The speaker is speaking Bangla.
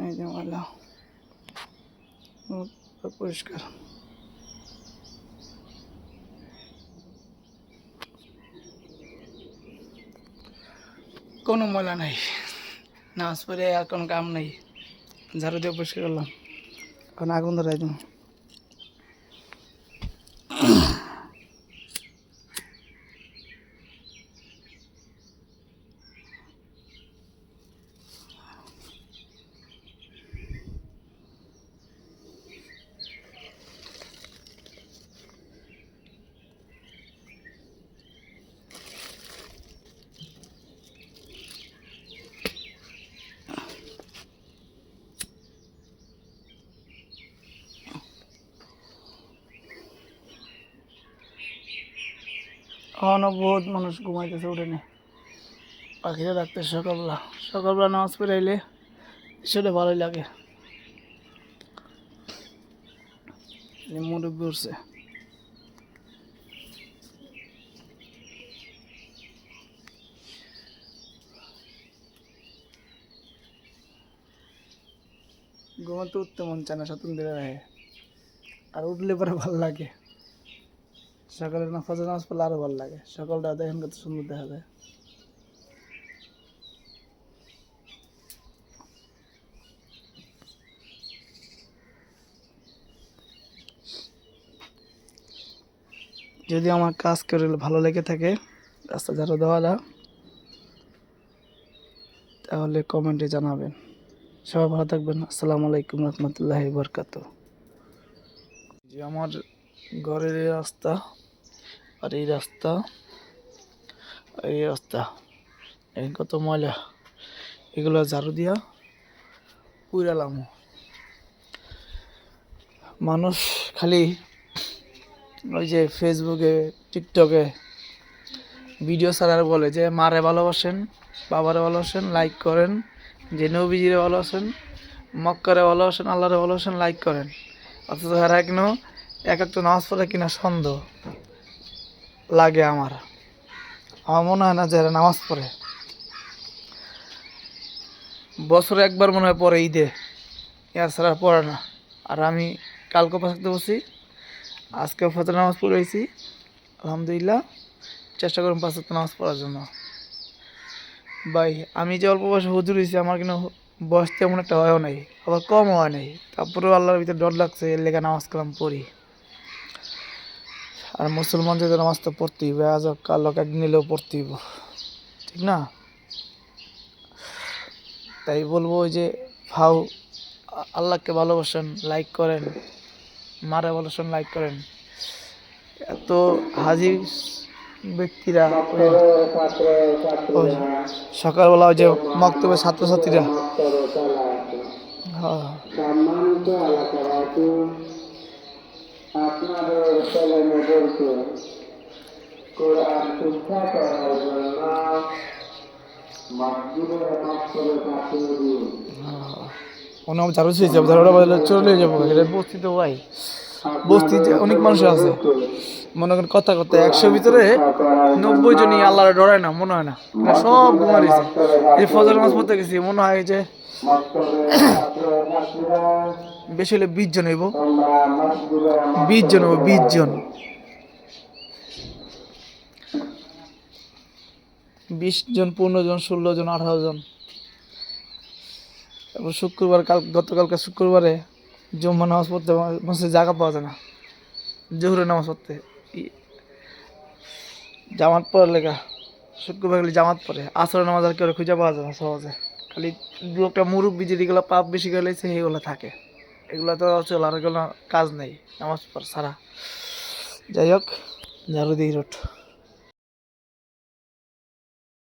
এই যে ময়লা পরিষ্কার। কোনো ময়লা নাই। নামাজ পড়ে আর কোনো কাম নেই। ঝাড়ু দিয়ে পরিষ্কার করলাম। এখন আগুন ধরাই দিন এখনও বহুত মানুষ ঘুমাইতেছে উঠে নেই পাখিরা ডাকতে সকালবেলা। সকালবেলা নামাজ পড়ে আইলে সেটা ভালোই লাগে। মুরব্বী উঠছে। ঘুমাতে উঠতে মন চায় না, সতন আর উঠলে পরে ভালো লাগে। সকালে না ফজর নামাজ পড়লে আরও ভালো লাগে। সকালটা দেখেন কত সুন্দর দেখা যায়। যদি আমার কাজ করে ভালো লেগে থাকে রাস্তা ঝাড়ু দেওয়াটা তাহলে কমেন্টে জানাবেন। সবাই ভালো থাকবেন। আসসালামু আলাইকুম রহমতুল্লাহ বরকাত যে আমার ঘরের রাস্তা আর এই রাস্তা এই রাস্তা। কত ময়লা। এগুলো ঝাড়ু দিয়া পুরালাম মানুষ খালি ওই যে ফেসবুকে টিকটকে ভিডিও ছাড়ার বলে যে, মারে ভালোবাসেন, বাবারে ভালোবাসেন লাইক করেন, যে নবীজিরে ভালোবাসেন, মক্কারে ভালোবাসেন, আল্লাহরে ভালোবাসেন লাইক করেন। অথচ এরা কিনো এক একটা নামাজ পড়ে কিনা সন্দেহ। লাগে আমার। আমার মনে হয় না যে নামাজ পড়ে। বছরে একবার মনে হয় পরে ঈদে। এছাড়া পড়ে না। আর আমি কালকে পাশাতে বসি আজকে ফজর নামাজ পড়েছি আলহামদুলিল্লাহ। চেষ্টা করুন পাঁচ নামাজ পড়ার জন্য। ভাই, আমি যে অল্প বয়সে হুজুর হয়েছি, আমার কিন্তু বয়স তেমন একটা হয়ও নাই। আবার কম হয় নাই। তারপরেও আল্লাহর ভিতরে ডর লাগছে, এর লেগে নামাজ কালাম পড়ি। আর মুসলমান যদি নামাজ তো পড়তেই হবে আজ কাল হোক, একদিন এলেও পড়তেই। ঠিক না? তাই বলব ওই যে আ- আল্লাহকে ভালোবাসেন লাইক করেন। মারে ভালোবাসেন লাইক করেন। এত হাজির ব্যক্তিরা সকালবেলা ওই যে মক্তবের ছাত্রছাত্রীরা। হ্যাঁ। আপনাদের ছেলে মেয়েদেরকে কোরআন শিক্ষা করার জন্য মসজিদের পাঠিয়ে দিন ঝাড়ু ঝাড়ুটা বাজলে চলে যাব। এটা বস্তি তো ভাই বস্তিতে অনেক মানুষ আছে। মনে করেন কথা কথা একশো ভিতরে নব্বই জনই আল্লাহরে ডরায় না মনে হয় না। সব ঘুমারিছে এই ফজর মাছ পড়তে গেছি মনে হয় যে বেশি হলে বিশ জন হইব। বিশ জন হইব, বিশ জন। বিশ জন, পনেরো জন, ষোলো জন, আঠারো জন। তারপর শুক্রবার, কাল, গতকালকে শুক্রবারে জম্মা নামাজ পড়তে মসজিদে জায়গা পাওয়া যায় না। জোহরের নামাজ পড়তে। জামাত পড়ার লেখা শুক্রবার খালি জামাত পড়ে। আসরের নামাজ আর কেউ খুঁজে পাওয়া যায় না সহজে। খালি দু একটা মুরব্বী যেগুলো পাপ বেশি গেলে সেইগুলো থাকে। এগুলো তো চলার কোনো কাজ নেই নামাজ পড় সারা। যাই হোক ঝাড়ু রোড।